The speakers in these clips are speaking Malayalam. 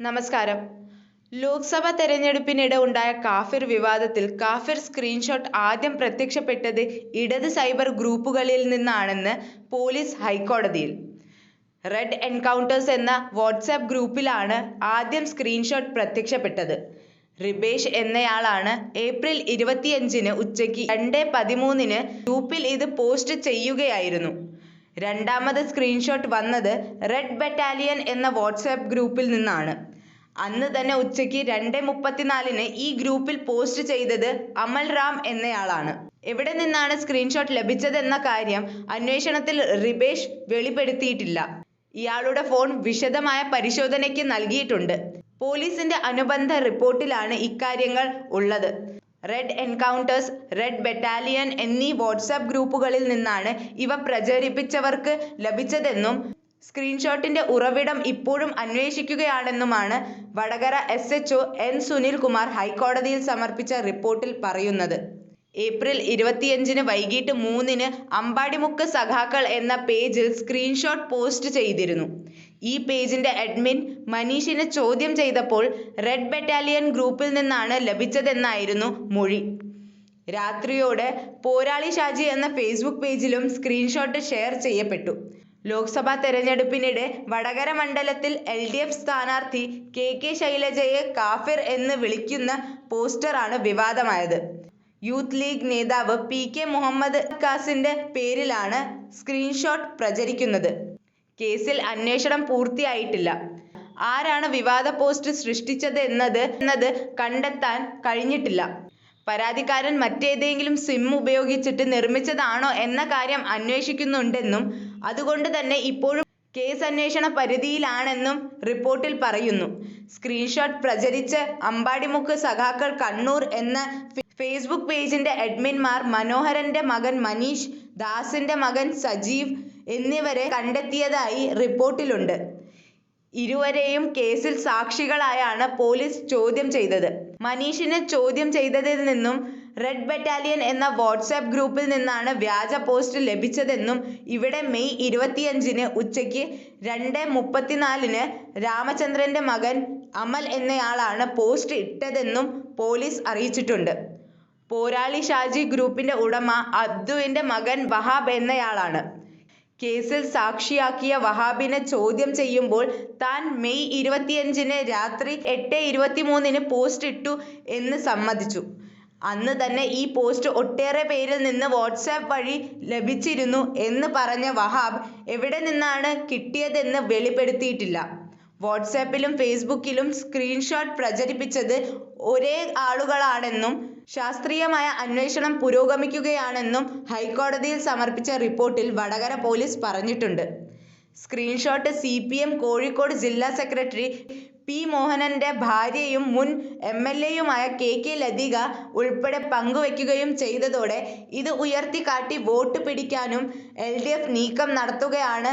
നമസ്കാരം. ലോക്സഭാ തെരഞ്ഞെടുപ്പിനിടെ ഉണ്ടായ കാഫിർ വിവാദത്തിൽ കാഫിർ സ്ക്രീൻഷോട്ട് ആദ്യം പ്രത്യക്ഷപ്പെട്ടത് ഇടത് സൈബർ ഗ്രൂപ്പുകളിൽ നിന്നാണെന്ന് പോലീസ് ഹൈക്കോടതിയിൽ. റെഡ് എൻകൗണ്ടേഴ്സ് എന്ന വാട്സാപ്പ് ഗ്രൂപ്പിലാണ് ആദ്യം സ്ക്രീൻഷോട്ട് പ്രത്യക്ഷപ്പെട്ടത്. റിബേഷ് എന്നയാളാണ് ഏപ്രിൽ ഇരുപത്തിയഞ്ചിന് ഉച്ചയ്ക്ക് രണ്ട് പതിമൂന്നിന് ഗ്രൂപ്പിൽ ഇത് പോസ്റ്റ് ചെയ്യുകയായിരുന്നു. രണ്ടാമത് സ്ക്രീൻഷോട്ട് വന്നത് റെഡ് ബറ്റാലിയൻ എന്ന വാട്സാപ്പ് ഗ്രൂപ്പിൽ നിന്നാണ്. അന്ന് തന്നെ ഉച്ചയ്ക്ക് രണ്ട് മുപ്പത്തിനാലിന് ഈ ഗ്രൂപ്പിൽ പോസ്റ്റ് ചെയ്തത് അമൽ റാം എന്നയാളാണ്. എവിടെ നിന്നാണ് സ്ക്രീൻഷോട്ട് ലഭിച്ചതെന്ന കാര്യം അന്വേഷണത്തിൽ റിബേഷ് വെളിപ്പെടുത്തിയിട്ടില്ല. ഇയാളുടെ ഫോൺ വിശദമായ പരിശോധനയ്ക്ക് നൽകിയിട്ടുണ്ട്. പോലീസിന്റെ അനുബന്ധ റിപ്പോർട്ടിലാണ് ഇക്കാര്യങ്ങൾ ഉള്ളത്. റെഡ് എൻകൗണ്ടേഴ്സ് റെഡ് ബറ്റാലിയൻ എന്നീ വാട്സാപ്പ് ഗ്രൂപ്പുകളിൽ നിന്നാണ് ഇവ പ്രചരിപ്പിച്ചവർക്ക് ലഭിച്ചതെന്നും സ്ക്രീൻഷോട്ടിന്റെ ഉറവിടം ഇപ്പോഴും അന്വേഷിക്കുകയാണെന്നുമാണ് Vadakara S H N Sunilkumar ഹൈക്കോടതിയിൽ സമർപ്പിച്ച റിപ്പോർട്ടിൽ പറയുന്നത്. ഏപ്രിൽ ഇരുപത്തിയഞ്ചിന് വൈകിട്ട് മൂന്നിന് അമ്പാടിമുക്ക് സഖാക്കൾ എന്ന പേജിൽ സ്ക്രീൻഷോട്ട് പോസ്റ്റ് ചെയ്തിരുന്നു. ഈ പേജിന്റെ അഡ്മിൻ മനീഷിനെ ചോദ്യം ചെയ്തപ്പോൾ റെഡ് ബറ്റാലിയൻ ഗ്രൂപ്പിൽ നിന്നാണ് ലഭിച്ചതെന്നായിരുന്നു മൊഴി. രാത്രിയോടെ പോരാളി ഷാജി എന്ന ഫേസ്ബുക്ക് പേജിലും സ്ക്രീൻഷോട്ട് ഷെയർ ചെയ്യപ്പെട്ടു. ലോക്സഭാ തെരഞ്ഞെടുപ്പിനിടെ വടകര മണ്ഡലത്തിൽ എൽ ഡി എഫ് സ്ഥാനാർത്ഥി കെ കെ ശൈലജയെ കാഫിർ എന്ന് വിളിക്കുന്ന പോസ്റ്ററാണ് വിവാദമായത്. യൂത്ത് ലീഗ് നേതാവ് പി കെ മുഹമ്മദ് ഖാസിന്റെ പേരിലാണ് സ്ക്രീൻഷോട്ട് പ്രചരിക്കുന്നത്. കേസിൽ അന്വേഷണം പൂർത്തിയായിട്ടില്ല. ആരാണ് വിവാദ പോസ്റ്റ് സൃഷ്ടിച്ചത് എന്നത് എന്നത് കണ്ടെത്താൻ കഴിഞ്ഞിട്ടില്ല. പരാതിക്കാരൻ മറ്റേതെങ്കിലും സിം ഉപയോഗിച്ചിട്ട് നിർമ്മിച്ചതാണോ എന്ന കാര്യം അന്വേഷിക്കുന്നുണ്ടെന്നും അതുകൊണ്ട് തന്നെ ഇപ്പോഴും കേസ് അന്വേഷണ പരിധിയിലാണെന്നും റിപ്പോർട്ടിൽ പറയുന്നു. സ്ക്രീൻഷോട്ട് പ്രചരിച്ച് അമ്പാടിമുക്ക് സഖാക്കൾ കണ്ണൂർ എന്ന ഫേസ്ബുക്ക് പേജിന്റെ അഡ്മിൻമാർ മനോഹരന്റെ മകൻ മനീഷ് ദാസിന്റെ മകൻ സജീവ് എന്നിവരെ കണ്ടെത്തിയതായി റിപ്പോർട്ടിലുണ്ട്. ഇരുവരെയും കേസിൽ സാക്ഷികളായാണ് പോലീസ് ചോദ്യം ചെയ്തത്. മനീഷിനെ ചോദ്യം ചെയ്തതിൽ നിന്നും റെഡ് ബറ്റാലിയൻ എന്ന വാട്സാപ്പ് ഗ്രൂപ്പിൽ നിന്നാണ് വ്യാജ പോസ്റ്റ് ലഭിച്ചതെന്നും ഇവിടെ മെയ് ഇരുപത്തിയഞ്ചിന് ഉച്ചയ്ക്ക് രണ്ട് മുപ്പത്തിനാലിന് രാമചന്ദ്രന്റെ മകൻ അമൽ എന്നയാളാണ് പോസ്റ്റ് ഇട്ടതെന്നും പോലീസ് അറിയിച്ചിട്ടുണ്ട്. പോരാളി ഷാജി ഗ്രൂപ്പിന്റെ ഉടമ അബ്ദുവിന്റെ മകൻ വഹാബ് എന്നയാളാണ്. കേസിൽ സാക്ഷിയാക്കിയ വഹാബിനെ ചോദ്യം ചെയ്യുമ്പോൾ താൻ മെയ് ഇരുപത്തിയഞ്ചിന് രാത്രി എട്ട് ഇരുപത്തിമൂന്നിന് പോസ്റ്റ് ഇട്ടു എന്ന് സമ്മതിച്ചു. അന്ന് തന്നെ ഈ പോസ്റ്റ് ഒട്ടേറെ പേരിൽ നിന്ന് വാട്സാപ്പ് വഴി ലഭിച്ചിരുന്നു എന്ന് പറഞ്ഞ വഹാബ് എവിടെ നിന്നാണ് കിട്ടിയതെന്ന് വെളിപ്പെടുത്തിയിട്ടില്ല. വാട്സാപ്പിലും ഫേസ്ബുക്കിലും സ്ക്രീൻഷോട്ട് പ്രചരിപ്പിച്ചത് ഒരേ ആളുകളാണെന്നും ശാസ്ത്രീയമായ അന്വേഷണം പുരോഗമിക്കുകയാണെന്നും ഹൈക്കോടതിയിൽ സമർപ്പിച്ച റിപ്പോർട്ടിൽ വടകര പോലീസ് പറഞ്ഞിട്ടുണ്ട്. Screenshot C P M Kozhikode ജില്ലാ സെക്രട്ടറി പി മോഹനന്റെ ഭാര്യയും മുൻ എം എൽ എയുമായ കെ കെ ലതിക ഉൾപ്പെടെ പങ്കുവയ്ക്കുകയും ചെയ്തതോടെ ഇത് ഉയർത്തിക്കാട്ടി വോട്ട് പിടിക്കാനും എൽ ഡി എഫ് നീക്കം നടത്തുകയാണ്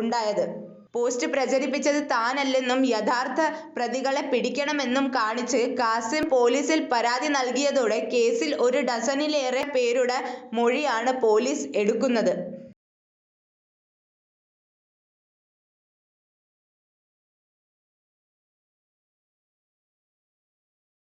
ഉണ്ടായത്. പോസ്റ്റ് പ്രചരിപ്പിച്ചത് താനല്ലെന്നും യഥാർത്ഥ പ്രതികളെ പിടിക്കണമെന്നും കാണിച്ച് കാസിം പോലീസിൽ പരാതി നൽകിയതോടെ കേസിൽ ഒരു ഡസനിലേറെ പേരുടെ മൊഴിയാണ് പോലീസ് എടുക്കുന്നത്.